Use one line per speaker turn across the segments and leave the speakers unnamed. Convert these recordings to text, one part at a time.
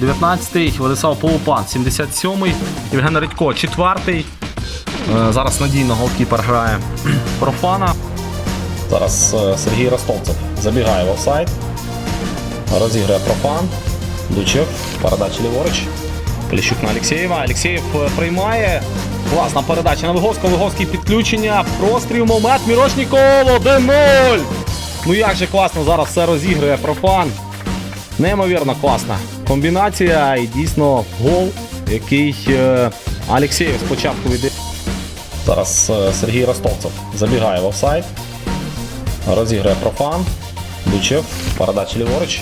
Ковалов 19-й, Владислав Полупан 77-й, Євген Редько 4-й. Е, Зараз надійно голкіпер грає профана. Зараз е, Сергій Ростовцев забігає в офсайд. Розіграє профан. Дучев. Передача ліворуч. Поліщук на Алексєєва. Алексєєв е, приймає. Класна передача на Виговського. Виговський підключення. Простріл, момент. Мірошніков 1-0. Ну як же класно зараз все розігрує профан. Неймовірно класна комбінація і дійсно гол, який е, Алексєєв спочатку віддає. Зараз е, Сергій Ростовцев забігає в офсайд. Розіграє профан. Дучев. Передача ліворуч.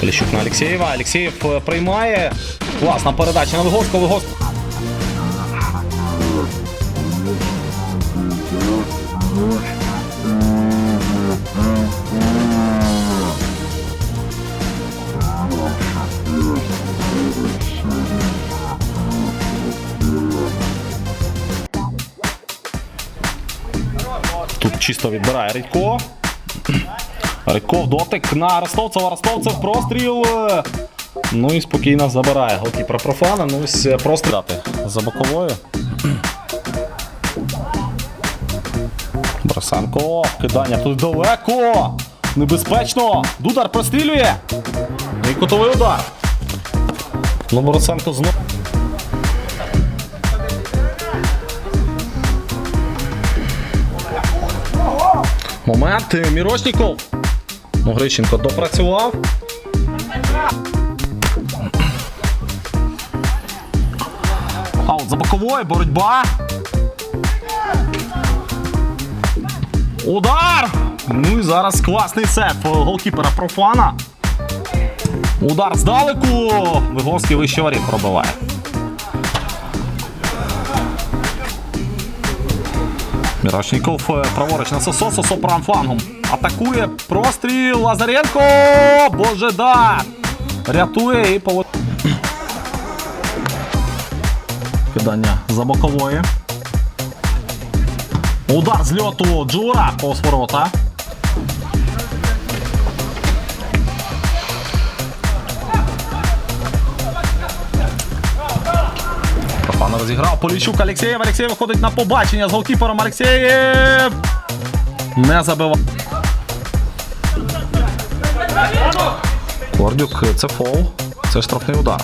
Кліщук на Алексєєва. Алексєєв е, приймає. Класна передача на Виговського. Виговського. Тут чисто відбирає Редько. Редько в дотик на Ростовцева. Ростовцев простріл. Ну і спокійно забирає голкіпер профана. Ну ось е, простріляти за боковою. Бросенко. Кидання тут далеко. Небезпечно. Дудар прострілює. І кутовий удар. Ну, Борисенко знову. Момент. Мірошніков. Ну, Грищенко допрацював. Аут за боковою, боротьба. Удар! Ну і зараз класний сет голкіпера профана. Удар здалеку. Виговський вище воріт пробиває. Мірошніков е, праворуч на Сосо, Сосо правим. Атакує простріл Лазаренко! Боже да! Рятує і повод. Кидання за бокової. Удар з льоту Джура повз ворота. Розіграв. Поліщук Алексєєв. Алексєєв виходить на побачення з голкіпером Алексєєв. Не забивав. Кордюк, це фол. Це штрафний удар.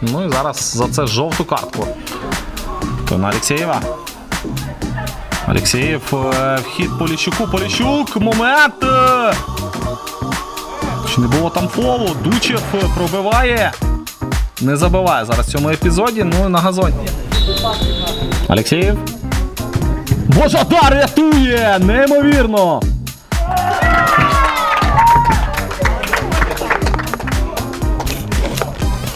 Ну і зараз за це жовту картку. То на Алексєєва. Алексєєв е, вхід Поліщуку. Поліщук. Момент. Чи не було там фолу? Дучев пробиває. Не забиває зараз в цьому епізоді. Ну на газоні. Алексєєв. Божадар рятує! Неймовірно!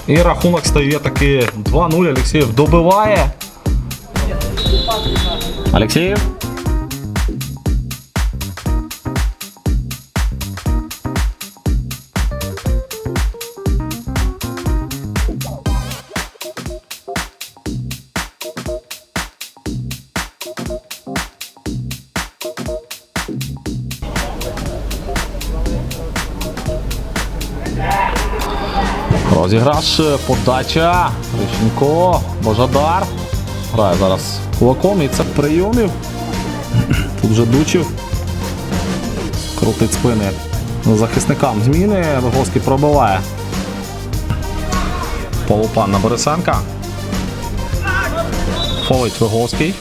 І рахунок стає таки 2-0. Алексєєв добиває. Алексєєв. Розіграш, подача. Риченко, Божадар. Грає зараз кулаком і це прийомів. Тут вже дучив. Крутить спини захисникам зміни. Виговський пробиває. Полупан на Борисенка. Фолить Виговський.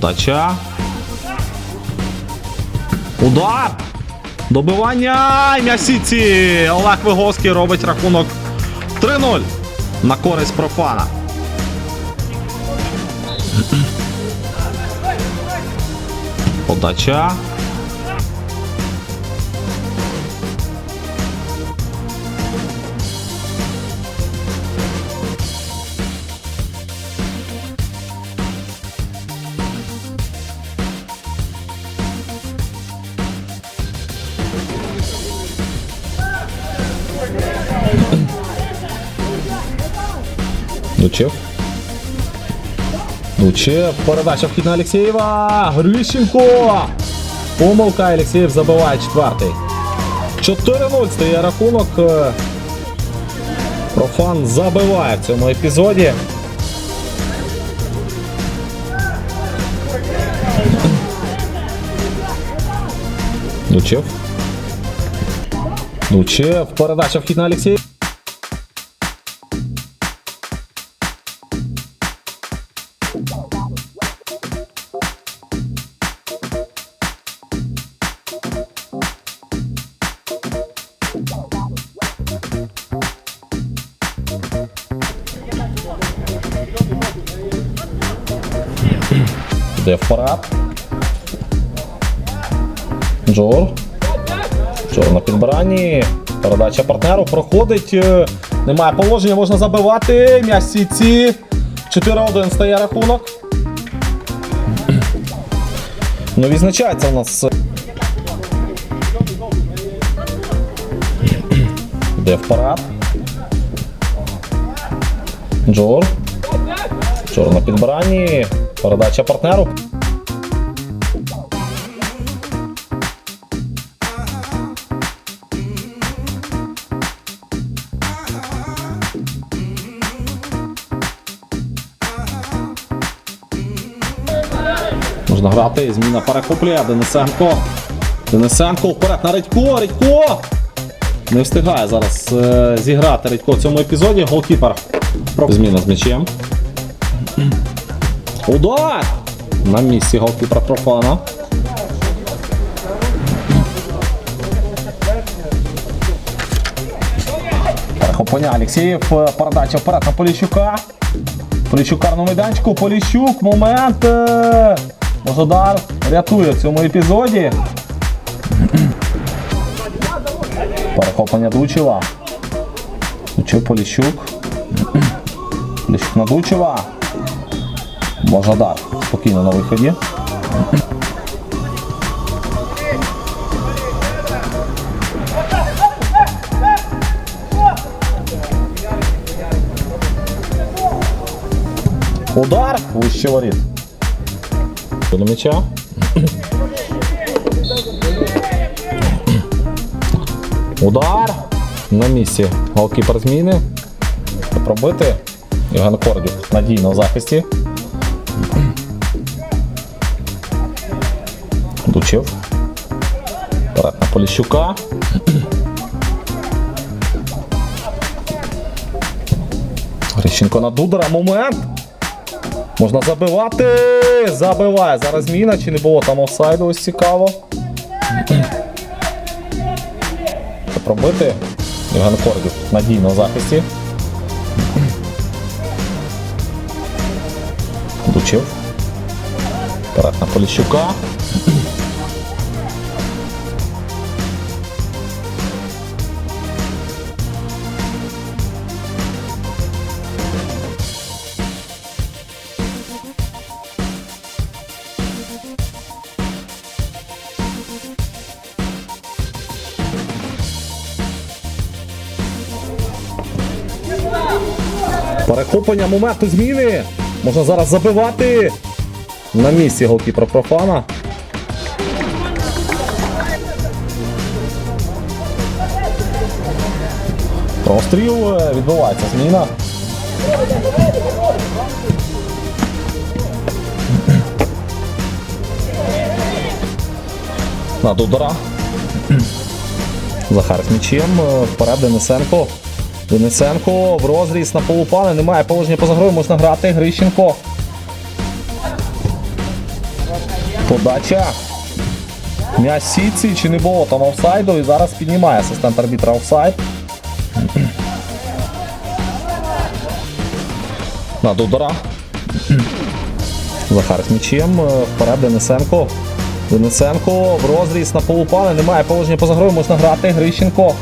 Подача. Удар! Добивання! М'ясіці! Олег Виговський робить рахунок 3-0 на користь профана. Подача. Дучев. Дучев. Передача вхід на Алексєєва. Грищенко. Помилка Алексєєв забиває четвертий. 4-0 стає рахунок. Е, Профан забиває в цьому епізоді. Дучев. Дучев. Передача вхід на Алексєєва. Йде вперед. Джор. Джор на підбиранні. Передача партнеру проходить. е, Немає положення, можна забивати. М'яч сітці. 4-1 стає рахунок. Ну, відзначається у нас. е, Йде вперед. Джор. На підбиранні. Передача партнеру. Можна грати, зміна перехоплює, Денисенко. Денисенко вперед на Редько, Редько! Не встигає зараз е, зіграти Редько в цьому епізоді. Голкіпер. Зміна з м'ячем. Удар! На місці голкіпера профана. Перехоплення Алексєєв. е, Передача вперед на Поліщука. Поліщук на майданчику. Поліщук. Момент. е, Можодар рятує в цьому епізоді. Перехоплення Дучева. Дучев Поліщук. Поліщук на Дучева. Можодар. Спокійно на виході. Удар вище воріт. До м'яча. Удар. На місці. Голкіпер зміни. Пробити. Євген Кордюк надійно в захисті. Дучев. Вперед на Поліщука. Грищенко на Дудера. Момент. Можна забивати. Забиває. Зараз зміна. Чи не було там офсайду? Ось цікаво. Пробити. Євген Кордюк надійно в захисті. Дучев. Вперед на Поліщука. Перехоплення моменту зміни. Можна зараз забивати. На місці голкіпер профана. Простріл е, відбувається зміна. На Дудора. Захар з м'ячем. е, Вперед Денисенко. Денисенко в розріз на полупани. Немає положення поза грою, можна грати. Грищенко. Подача. М'яч сітці чи не було там офсайду. І зараз піднімає асистент арбітра офсайд. На Дудора. Захар з м'ячем. Вперед Денисенко. Денисенко в розріз на полупани. Немає положення поза грою, можна грати. Грищенко.